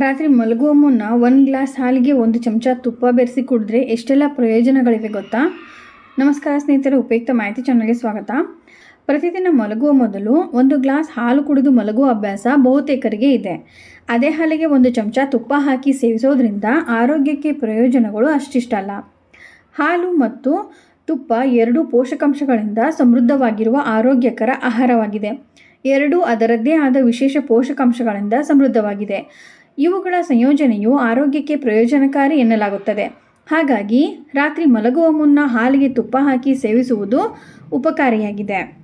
ರಾತ್ರಿ ಮಲಗುವ ಮುನ್ನ ಒಂದು ಗ್ಲಾಸ್ ಹಾಲಿಗೆ ಒಂದು ಚಮಚ ತುಪ್ಪ ಬೆರೆಸಿ ಕುಡಿದ್ರೆ ಎಷ್ಟೆಲ್ಲ ಪ್ರಯೋಜನಗಳಿವೆ ಗೊತ್ತಾ? ನಮಸ್ಕಾರ ಸ್ನೇಹಿತರೆ, ಉಪಯುಕ್ತ ಮಾಹಿತಿ ಚಾನಲ್ಗೆ ಸ್ವಾಗತ. ಪ್ರತಿದಿನ ಮಲಗುವ ಮೊದಲು ಒಂದು ಗ್ಲಾಸ್ ಹಾಲು ಕುಡಿದು ಮಲಗುವ ಅಭ್ಯಾಸ ಬಹುತೇಕರಿಗೆ ಇದೆ. ಅದೇ ಹಾಲಿಗೆ ಒಂದು ಚಮಚ ತುಪ್ಪ ಹಾಕಿ ಸೇವಿಸೋದ್ರಿಂದ ಆರೋಗ್ಯಕ್ಕೆ ಪ್ರಯೋಜನಗಳು ಅಷ್ಟಿಷ್ಟಲ್ಲ. ಹಾಲು ಮತ್ತು ತುಪ್ಪ ಎರಡು ಪೋಷಕಾಂಶಗಳಿಂದ ಸಮೃದ್ಧವಾಗಿರುವ ಆರೋಗ್ಯಕರ ಆಹಾರವಾಗಿದೆ. ಎರಡೂ ಅದರದ್ದೇ ಆದ ವಿಶೇಷ ಪೋಷಕಾಂಶಗಳಿಂದ ಸಮೃದ್ಧವಾಗಿದೆ. ಇವುಗಳ ಸಂಯೋಜನೆಯು ಆರೋಗ್ಯಕ್ಕೆ ಪ್ರಯೋಜನಕಾರಿ ಎನ್ನಲಾಗುತ್ತದೆ. ಹಾಗಾಗಿ ರಾತ್ರಿ ಮಲಗುವ ಮುನ್ನ ಹಾಲಿಗೆ ತುಪ್ಪ ಹಾಕಿ ಸೇವಿಸುವುದು ಉಪಕಾರಿಯಾಗಿದೆ.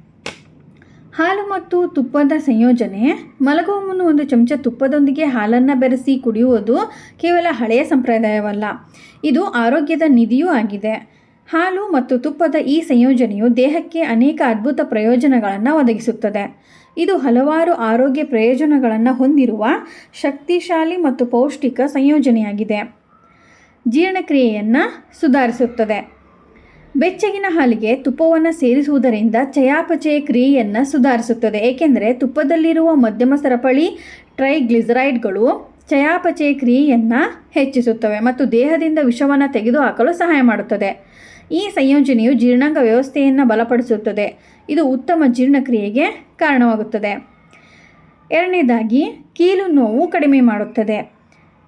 ಹಾಲು ಮತ್ತು ತುಪ್ಪದ ಸಂಯೋಜನೆ, ಮಲಗುವ ಮುನ್ನ ಒಂದು ಚಮಚ ತುಪ್ಪದೊಂದಿಗೆ ಹಾಲನ್ನು ಬೆರೆಸಿ ಕುಡಿಯುವುದು ಕೇವಲ ಹಳೆಯ ಸಂಪ್ರದಾಯವಲ್ಲ. ಇದು ಆರೋಗ್ಯದ ನಿಧಿಯೂ ಆಗಿದೆ. ಹಾಲು ಮತ್ತು ತುಪ್ಪದ ಈ ಸಂಯೋಜನೆಯು ದೇಹಕ್ಕೆ ಅನೇಕ ಅದ್ಭುತ ಪ್ರಯೋಜನಗಳನ್ನು ಒದಗಿಸುತ್ತದೆ. ಇದು ಹಲವಾರು ಆರೋಗ್ಯ ಪ್ರಯೋಜನಗಳನ್ನು ಹೊಂದಿರುವ ಶಕ್ತಿಶಾಲಿ ಮತ್ತು ಪೌಷ್ಟಿಕ ಸಂಯೋಜನೆಯಾಗಿದೆ. ಜೀರ್ಣಕ್ರಿಯೆಯನ್ನು ಸುಧಾರಿಸುತ್ತದೆ. ಬೆಚ್ಚಗಿನ ಹಾಲಿಗೆ ತುಪ್ಪವನ್ನು ಸೇರಿಸುವುದರಿಂದ ಚಯಾಪಚಯ ಕ್ರಿಯೆಯನ್ನು ಸುಧಾರಿಸುತ್ತದೆ. ಏಕೆಂದರೆ ತುಪ್ಪದಲ್ಲಿರುವ ಮಧ್ಯಮ ಸರಪಳಿ ಟ್ರೈಗ್ಲಿಸರೈಡ್ಗಳು ಚಯಾಪಚಯ ಕ್ರಿಯೆಯನ್ನು ಹೆಚ್ಚಿಸುತ್ತವೆ ಮತ್ತು ದೇಹದಿಂದ ವಿಷವನ್ನು ತೆಗೆದುಹಾಕಲು ಸಹಾಯ ಮಾಡುತ್ತದೆ. ಈ ಸಂಯೋಜನೆಯು ಜೀರ್ಣಾಂಗ ವ್ಯವಸ್ಥೆಯನ್ನು ಬಲಪಡಿಸುತ್ತದೆ. ಇದು ಉತ್ತಮ ಜೀರ್ಣಕ್ರಿಯೆಗೆ ಕಾರಣವಾಗುತ್ತದೆ. ಎರಡನೇದಾಗಿ, ಕೀಲು ನೋವು ಕಡಿಮೆ ಮಾಡುತ್ತದೆ.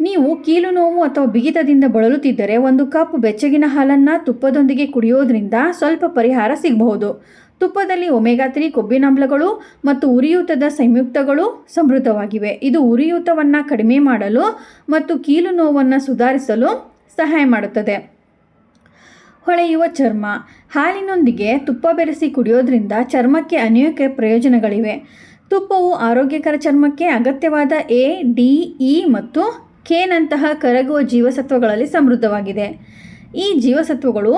ನೀವು ಕೀಲು ನೋವು ಅಥವಾ ಬಿಗಿತದಿಂದ ಬಳಲುತ್ತಿದ್ದರೆ ಒಂದು ಕಪ್ ಬೆಚ್ಚಗಿನ ಹಾಲನ್ನು ತುಪ್ಪದೊಂದಿಗೆ ಕುಡಿಯೋದ್ರಿಂದ ಸ್ವಲ್ಪ ಪರಿಹಾರ ಸಿಗಬಹುದು. ತುಪ್ಪದಲ್ಲಿ ಒಮೆಗಾ ತ್ರೀ ಕೊಬ್ಬಿನಾಮ್ಲಗಳು ಮತ್ತು ಉರಿಯೂತದ ಸಂಯುಕ್ತಗಳು ಸಮೃದ್ಧವಾಗಿವೆ. ಇದು ಉರಿಯೂತವನ್ನು ಕಡಿಮೆ ಮಾಡಲು ಮತ್ತು ಕೀಲು ನೋವನ್ನು ಸುಧಾರಿಸಲು ಸಹಾಯ ಮಾಡುತ್ತದೆ. ಹೊಳೆಯುವ ಚರ್ಮ. ಹಾಲಿನೊಂದಿಗೆ ತುಪ್ಪ ಬೆರೆಸಿ ಕುಡಿಯೋದ್ರಿಂದ ಚರ್ಮಕ್ಕೆ ಅನೇಕ ಪ್ರಯೋಜನಗಳಿವೆ. ತುಪ್ಪವು ಆರೋಗ್ಯಕರ ಚರ್ಮಕ್ಕೆ ಅಗತ್ಯವಾದ ಎ, ಡಿ, ಇ ಮತ್ತು ಕೆನಂತಹ ಕರಗುವ ಜೀವಸತ್ವಗಳಲ್ಲಿ ಸಮೃದ್ಧವಾಗಿದೆ. ಈ ಜೀವಸತ್ವಗಳು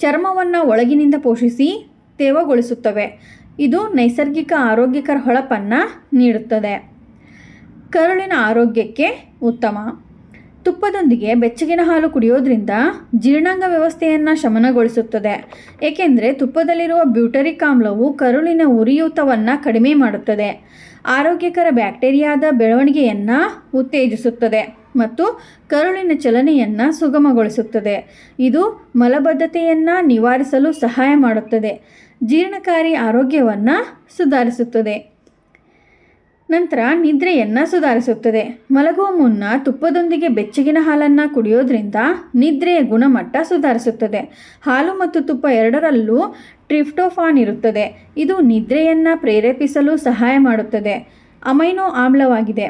ಚರ್ಮವನ್ನು ಒಳಗಿನಿಂದ ಪೋಷಿಸಿ ತೇವಗೊಳಿಸುತ್ತವೆ. ಇದು ನೈಸರ್ಗಿಕ ಆರೋಗ್ಯಕರ ಹೊಳಪನ್ನು ನೀಡುತ್ತದೆ. ಕರುಳಿನ ಆರೋಗ್ಯಕ್ಕೆ ಉತ್ತಮ. ತುಪ್ಪದೊಂದಿಗೆ ಬೆಚ್ಚಗಿನ ಹಾಲು ಕುಡಿಯೋದ್ರಿಂದ ಜೀರ್ಣಾಂಗ ವ್ಯವಸ್ಥೆಯನ್ನು ಶಮನಗೊಳಿಸುತ್ತದೆ. ಏಕೆಂದರೆ ತುಪ್ಪದಲ್ಲಿರುವ ಬ್ಯೂಟರಿಕ್ ಆಮ್ಲವು ಕರುಳಿನ ಉರಿಯೂತವನ್ನು ಕಡಿಮೆ ಮಾಡುತ್ತದೆ. ಆರೋಗ್ಯಕರ ಬ್ಯಾಕ್ಟೀರಿಯಾದ ಬೆಳವಣಿಗೆಯನ್ನು ಉತ್ತೇಜಿಸುತ್ತದೆ ಮತ್ತು ಕರುಳಿನ ಚಲನೆಯನ್ನು ಸುಗಮಗೊಳಿಸುತ್ತದೆ. ಇದು ಮಲಬದ್ಧತೆಯನ್ನು ನಿವಾರಿಸಲು ಸಹಾಯ ಮಾಡುತ್ತದೆ. ಜೀರ್ಣಕಾರಿ ಆರೋಗ್ಯವನ್ನು ಸುಧಾರಿಸುತ್ತದೆ. ನಂತರ ನಿದ್ರೆಯನ್ನು ಸುಧಾರಿಸುತ್ತದೆ. ಮಲಗುವ ಮುನ್ನ ತುಪ್ಪದೊಂದಿಗೆ ಬೆಚ್ಚಗಿನ ಹಾಲನ್ನು ಕುಡಿಯೋದ್ರಿಂದ ನಿದ್ರೆಯ ಗುಣಮಟ್ಟ ಸುಧಾರಿಸುತ್ತದೆ. ಹಾಲು ಮತ್ತು ತುಪ್ಪ ಎರಡರಲ್ಲೂ ಟ್ರಿಫ್ಟೋಫಾನ್ ಇರುತ್ತದೆ. ಇದು ನಿದ್ರೆಯನ್ನು ಪ್ರೇರೇಪಿಸಲು ಸಹಾಯ ಮಾಡುತ್ತದೆ. ಅಮೈನೋ ಆಮ್ಲವಾಗಿದೆ.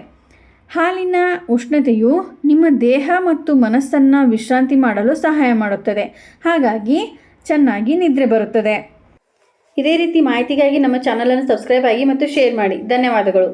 ಹಾಲಿನ ಉಷ್ಣತೆಯು ನಿಮ್ಮ ದೇಹ ಮತ್ತು ಮನಸ್ಸನ್ನು ವಿಶ್ರಾಂತಿ ಮಾಡಲು ಸಹಾಯ ಮಾಡುತ್ತದೆ. ಹಾಗಾಗಿ ಚೆನ್ನಾಗಿ ನಿದ್ರೆ ಬರುತ್ತದೆ. ಇದೇ ರೀತಿ ಮಾಹಿತಿಗಾಗಿ ನಮ್ಮ ಚಾನಲನ್ನು ಸಬ್ಸ್ಕ್ರೈಬ್ ಆಗಿ ಮತ್ತು ಶೇರ್ ಮಾಡಿ. ಧನ್ಯವಾದಗಳು.